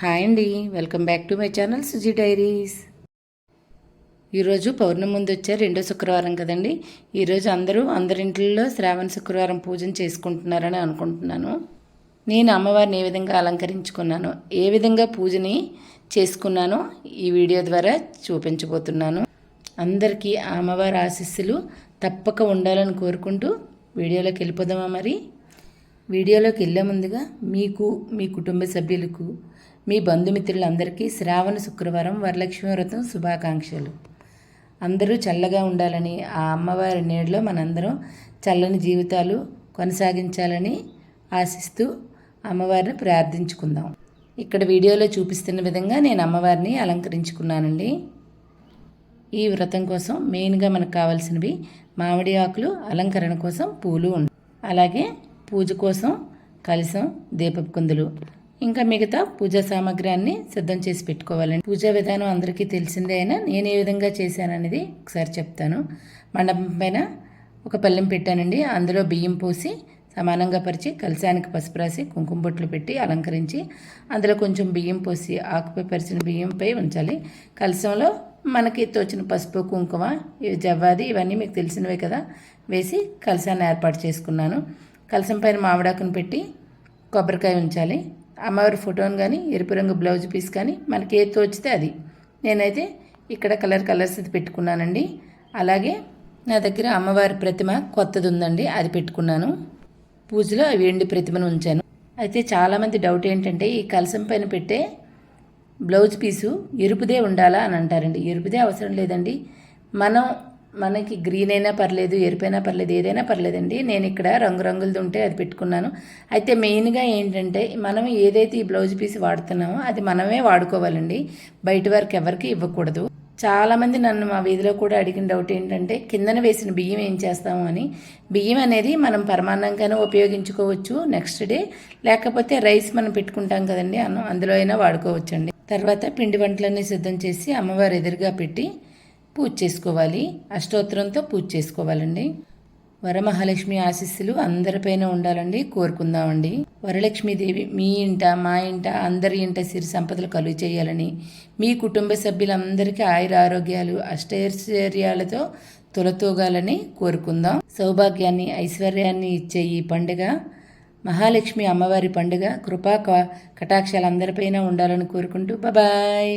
Hi అండి. Welcome back to my channel Suji diaries. ఈరోజు పౌర్ణమి ముందు వచ్చే రెండో శుక్రవారం కదండి. ఈరోజు అందరూ అందరింట్లో శ్రావణ శుక్రవారం పూజను చేసుకుంటున్నారని అనుకుంటున్నాను. నేను అమ్మవారిని ఏ విధంగా అలంకరించుకున్నాను ఏ విధంగా పూజని చేసుకున్నానో ఈ వీడియో ద్వారా చూపించబోతున్నాను. అందరికీ అమ్మవారి ఆశీస్సులు తప్పక ఉండాలని కోరుకుంటూ వీడియోలోకి వెళ్ళిపోదామా మరి? వీడియోలోకి వెళ్ళే ముందుగా మీకు మీ కుటుంబ సభ్యులకు మీ బంధుమిత్రులందరికీ శ్రావణ శుక్రవారం వరలక్ష్మి వ్రతం శుభాకాంక్షలు. అందరూ చల్లగా ఉండాలని ఆ అమ్మవారి నీడలో మనందరం చల్లని జీవితాలు కొనసాగించాలని ఆశిస్తూ అమ్మవారిని ప్రార్థించుకుందాం. ఇక్కడ వీడియోలో చూపిస్తున్న విధంగా నేను అమ్మవారిని అలంకరించుకున్నానండి. ఈ వ్రతం కోసం మెయిన్గా మనకు కావాల్సినవి మామిడి ఆకులు అలంకరణ కోసం పూలు అలాగే పూజ కోసం కలసం దీపపు కుందులు. ఇంకా మిగతా పూజా సామాగ్రి అన్ని సిద్ధం చేసి పెట్టుకోవాలండి. పూజా విధానం అందరికీ తెలిసిందే అయినా నేను ఏ విధంగా చేశాననేది ఒకసారి చెప్తాను. మండపం పైన ఒక పల్లెం పెట్టానండి. అందులో బియ్యం పోసి సమానంగా పరిచి కలశానికి పసుపు రాసి కుంకుమ బొట్లు పెట్టి అలంకరించి అందులో కొంచెం బియ్యం పోసి ఆకుపై పరిచిన బియ్యంపై ఉంచాలి. కలశంలో మనకి తోచిన పసుపు కుంకుమ జవ్వాది ఇవన్నీ మీకు తెలిసినవే కదా వేసి కలశాన్ని ఏర్పాటు చేసుకున్నాను. కలసం పైన మామిడాకును పెట్టి కొబ్బరికాయ ఉంచాలి. అమ్మవారి ఫోటోని కానీ ఎరుపు రంగు బ్లౌజ్ పీస్ కానీ మనకి ఏది తోచితే అది. నేనైతే ఇక్కడ కలర్ కలర్స్ పెట్టుకున్నానండి. అలాగే నా దగ్గర అమ్మవారి ప్రతిమ కొత్తది ఉందండి అది పెట్టుకున్నాను. పూజలో వెండి ప్రతిమను ఉంచాను. అయితే చాలామంది డౌట్ ఏంటంటే ఈ కలసం పైన పెట్టే బ్లౌజ్ పీసు ఎరుపుదే ఉండాలా అని అంటారండి. ఎరుపుదే అవసరం లేదండి. మనం మనకి గ్రీన్ అయినా పర్లేదు ఎరుపైనా పర్లేదు ఏదైనా పర్లేదండి. నేను ఇక్కడ రంగురంగులది ఉంటే అది పెట్టుకున్నాను. అయితే మెయిన్గా ఏంటంటే మనం ఏదైతే ఈ బ్లౌజ్ పీస్ వాడుతున్నామో అది మనమే వాడుకోవాలండి. బయట వారికి ఎవరికి ఇవ్వకూడదు. చాలామంది నన్ను మా వీధిలో కూడా అడిగిన డౌట్ ఏంటంటే కిందన వేసిన బియ్యం ఏం చేస్తాము అని. బియ్యం అనేది మనం పరమాన్నంగానే ఉపయోగించుకోవచ్చు నెక్స్ట్ డే లేకపోతే రైస్ మనం పెట్టుకుంటాం కదండి అన్నం అందులో అయినా వాడుకోవచ్చండి. తర్వాత పిండి వంటలన్నీ సిద్ధం చేసి అమ్మవారు ఎదురుగా పెట్టి పూజ చేసుకోవాలి. అష్టోత్తరంతో పూజ చేసుకోవాలండి. వరమహాలక్ష్మి ఆశీస్సులు అందరిపైన ఉండాలండి కోరుకుందామండి. వరలక్ష్మీదేవి మీ ఇంట మా ఇంట అందరి ఇంట సిరి సంపదలు కలుగు చేయాలని మీ కుటుంబ సభ్యులందరికీ ఆయుర ఆరోగ్యాలు అష్టైశ్వర్యాలతో తొలతూగాలని కోరుకుందాం. సౌభాగ్యాన్ని ఐశ్వర్యాన్ని ఇచ్చే ఈ పండుగ మహాలక్ష్మి అమ్మవారి పండుగ కృపా కటాక్షాలు అందరిపైన ఉండాలని కోరుకుంటూ బాయ్!